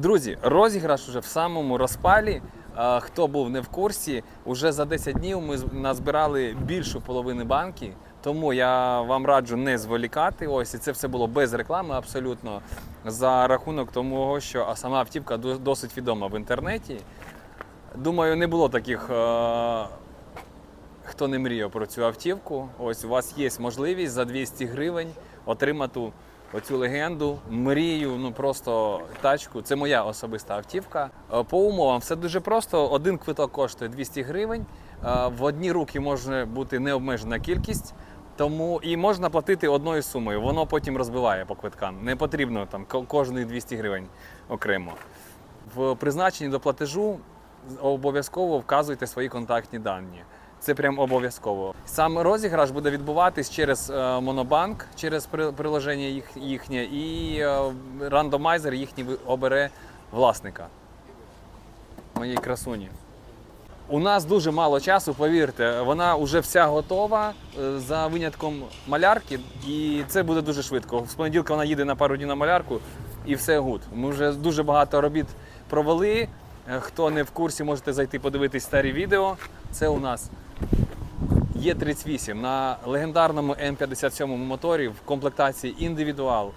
Друзі, розіграш уже в самому розпалі. Хто був не в курсі, уже за 10 днів ми назбирали більшу половини банки. Тому я вам раджу не зволікати. Ось і це все було без реклами, абсолютно за рахунок того, що сама автівка досить відома в інтернеті. Думаю, не було таких, хто не мріяв про цю автівку. Ось у вас є можливість за 200 гривень отримати оцю легенду, мрію, ну просто тачку. Це моя особиста автівка. Е, По умовам все дуже просто. Один квиток коштує 200 гривень. Е, В одні руки може бути необмежена кількість. Тому і можна платити одною сумою. Воно потім розбиває по квиткам. Не потрібно там ко- кожний 200 гривень окремо. В призначенні до платежу обов'язково вказуйте свої контактні дані. Це прям обов'язково. Сам розіграш буде відбуватись через е, Монобанк, через приложення їх, їхнє, і е, рандомайзер їхній обере власника моєї красуні. У нас дуже мало часу, повірте, вона вже вся готова е, за винятком малярки, і це буде дуже швидко. З понеділка вона їде на пару днів на малярку і все гуд. Ми вже дуже багато робіт провели. Хто не в курсі, можете зайти подивитись старі відео. Це у нас Є38 на легендарному М57 моторі в комплектації індивідуал.